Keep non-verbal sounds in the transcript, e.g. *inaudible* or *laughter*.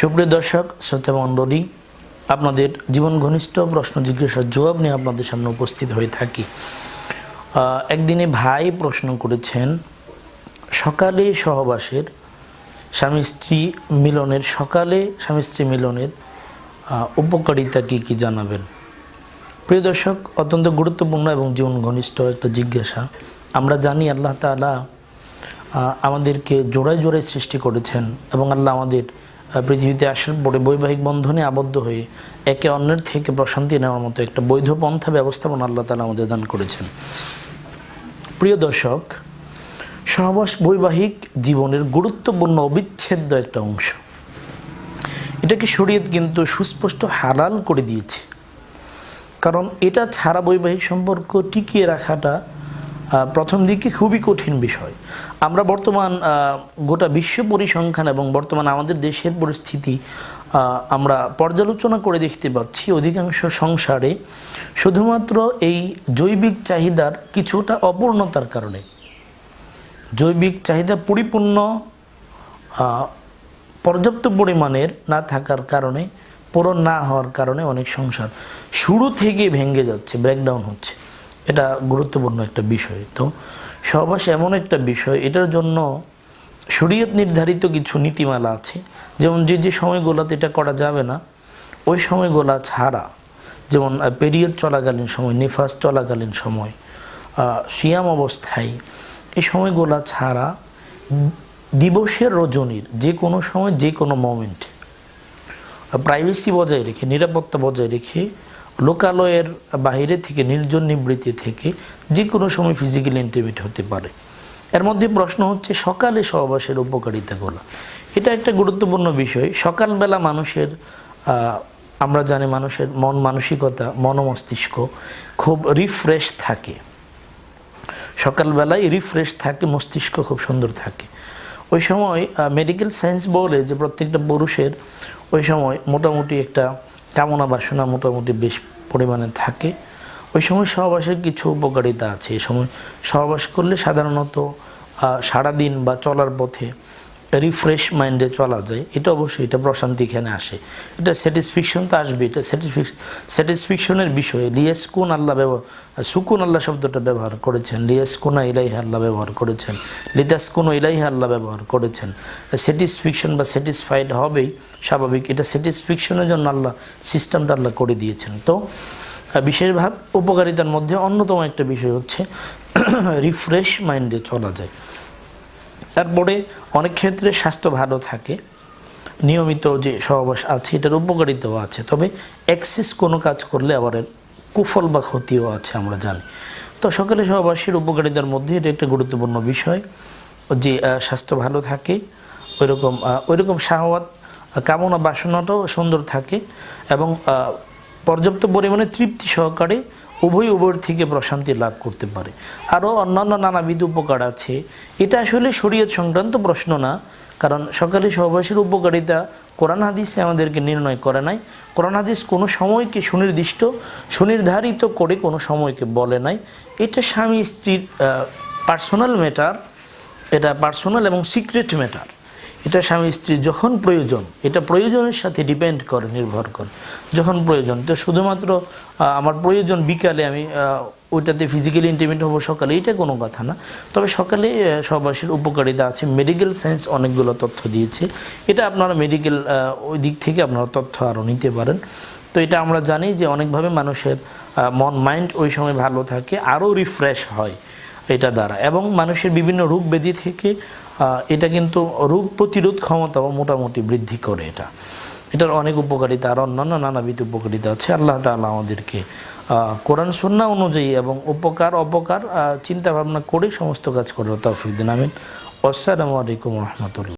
সুপ্রিয় দর্শক, শ্রোতা মণ্ডলী, আপনাদের জীবন ঘনিষ্ঠ প্রশ্ন জিজ্ঞাসার জবাব নিয়ে আপনাদের সামনে উপস্থিত হয়ে থাকি। একদিনে ভাই প্রশ্ন করেছেন, সকালে সহবাসের স্বামী স্ত্রী মিলনের, সকালে স্বামী স্ত্রী মিলনের উপকারিতা কী কী জানাবেন? প্রিয় দর্শক, অত্যন্ত গুরুত্বপূর্ণ এবং জীবন ঘনিষ্ঠ একটা জিজ্ঞাসা। আমরা জানি আল্লাহ তালা আমাদেরকে জোড়ায় জোড়ায় সৃষ্টি করেছেন এবং আল্লাহ আমাদের পৃথিবীতে আসার পরে বৈবাহিক বন্ধনে আবদ্ধ হয়ে একে অন্যের থেকে প্রশান্তি নেওয়ার মতো একটা বৈধ পন্থা ব্যবস্থাপনা আল্লাহ তালা আমাদের দান করেছেন। প্রিয় দর্শক, সহবাস বৈবাহিক জীবনের গুরুত্বপূর্ণ অবিচ্ছেদ্য একটা অংশ। এটাকে শরীয়ত কিন্তু সুস্পষ্ট হালাল করে দিয়েছে। কারণ এটা ছাড়া বৈবাহিক সম্পর্ক টিকিয়ে রাখাটা প্রথম দিকে খুবই কঠিন বিষয়। আমরা বর্তমান গোটা বিশ্ব পরিসংখ্যান এবং বর্তমান আমাদের দেশের পরিস্থিতি আমরা পর্যালোচনা করে দেখতে পাচ্ছি অধিকাংশ সংসারে শুধুমাত্র এই জৈবিক চাহিদার কিছুটা অপূর্ণতার কারণে। জৈবিক চাহিদা পরিপূর্ণ পর্যাপ্ত পরিমাণের না থাকার কারণে, পূরণ না হওয়ার কারণে অনেক সংসার শুরু থেকে ভেঙে যাচ্ছে ব্রেকডাউন হচ্ছে। এটা গুরুত্বপূর্ণ একটা বিষয়। তো সহবাস এমন একটা বিষয়, এটার জন্য শরীয়ত নির্ধারিত কিছু নীতিমালা আছে। যেমন যে যে সময়গুলোতে এটা করা যাবে না, ওই সময়গুলা ছাড়া, যেমন পেরিয়ড চলাকালীন সময় নিফাস চলাকালীন সময় সিয়াম অবস্থায়, এই সময়গুলা ছাড়া দিবসের রজনীর যে কোনো সময়, যে কোনো মোমেন্ট প্রাইভেসি বজায় রেখে, নিরাপত্তা বজায় রেখে লোকালয়ের বাইরে থেকে, নির্জন নিবৃত্তি থেকে যে কোনো সময় ফিজিক্যালি ইন্টিমেট হতে পারে। এর মধ্যে প্রশ্ন হচ্ছে, সকালে সহবাসের উপকারিতা উপকারিতাগুলো এটা একটা গুরুত্বপূর্ণ বিষয়। সকালবেলা মানুষের আমরা জানি মানুষের মন মানসিকতা মন মস্তিষ্ক খুব রিফ্রেশ থাকে। সকালবেলায় রিফ্রেশ থাকে, মস্তিষ্ক খুব সুন্দর থাকে। ওই সময় মেডিকেল সায়েন্স বলে যে প্রত্যেকটা পুরুষের ওই সময় মোটামুটি একটা কামনা বাসনা মোটামুটি বেশ পরিমাণে থাকে। ওই সময় সহবাসের কিছু উপকারিতা আছে। এ সময় সহবাস করলে সাধারণত সারাদিন বা চলার পথে রিফ্রেশ মাইন্ডে চলা যায়, এটা অবশ্যই, এটা প্রশান্তি এখানে আসে। এটা স্যাটিসফ্যাকশন তো আসবে, এটা স্যাটিসফ্যাকশনের বিষয়ে। লিয়াসকুন আল্লাহ ব্যবহার, সুকুন আল্লাহ শব্দটা ব্যবহার করেছেন। লিয়াসকুনা ইলাইহ আল্লাহ ব্যবহার করেছেন। লিতাসকুন ইলাইহ আল্লাহ ব্যবহার করেছেন। স্যাটিসফ্যাকশন বা স্যাটিসফাইড হবেই, স্বাভাবিক। এটা স্যাটিসফ্যাকশনের জন্য আল্লাহ সিস্টেমটা আল্লাহ করে দিয়েছেন। তো, বিশেষভাব উপকারিতার মধ্যে অন্যতম একটা বিষয় হচ্ছে *coughs* রিফ্রেশ মাইন্ডে চলা যায়। তারপরে অনেক ক্ষেত্রে স্বাস্থ্য ভালো থাকে। নিয়মিত যে সহবাস আছে, এটার উপকারিতাও আছে। তবে এক্সেস কোনো কাজ করলে আবার কুফল বা ক্ষতিও আছে আমরা জানি। তো সকালে সহবাসের উপকারিতার মধ্যে এটা একটা গুরুত্বপূর্ণ বিষয়। যে স্বাস্থ্য ভালো থাকে, ওইরকম ওইরকম শাহওয়াত, কামনা বাসনাটাও সুন্দর থাকে এবং পর্যাপ্ত পরিমাণে তৃপ্তি সহকারে উভয় উভয়ের থেকে প্রশান্তি লাভ করতে পারে। আরও অন্যান্য নানাবিধ উপকার আছে। এটা আসলে শরীয়ত সংক্রান্ত প্রশ্ন না, কারণ সকালে সহবাসের উপকারিতা কোরআন হাদিসে আমাদেরকে নির্ণয় করে নাই। কোরআন হাদিস কোনো সময়কে সুনির্দিষ্ট, সুনির্ধারিত করে কোনো সময়কে বলে নাই। এটা স্বামী স্ত্রীর পার্সোনাল ম্যাটার এটা পার্সোনাল এবং সিক্রেট ম্যাটার এটা স্বামী স্ত্রী যখন প্রয়োজন এটা প্রয়োজনের সাথে ডিপেন্ড করে নির্ভর করে। যখন প্রয়োজন তো শুধুমাত্র আমার প্রয়োজন বিকালে আমি ওইটাতে ফিজিক্যালি ইন্টিমেট হব সকালে এটা কোনো কথা না। তবে সকালে আহ, সহবাসের উপকারিতা আছে। মেডিকেল সায়েন্স অনেকগুলো তথ্য দিয়েছে। এটা আপনারা মেডিকেল ওই দিক থেকে আপনারা তথ্য আরও নিতে পারেন। তো এটা আমরা জানি যে অনেকভাবে মানুষের মন মাইন্ড ওই সময় ভালো থাকে আরও রিফ্রেশ হয়। এটা দ্বারা। এবং মানুষের বিভিন্ন রোগ ব্যাধি থেকে এটা কিন্তু রোগ প্রতিরোধ ক্ষমতাও মোটামুটি বৃদ্ধি করে এটা। এটার অনেক উপকারিতা আর অন্যান্য নানাবিধ উপকারিতা আছে। আল্লাহ তালা আমাদেরকে কোরআন, সন্না অনুযায়ী এবং উপকার, অপকার চিন্তা ভাবনা করে সমস্ত কাজ করার তৌফিক দিন। আমিন। আসসালামু আলাইকুম রহমতুল্লাহ।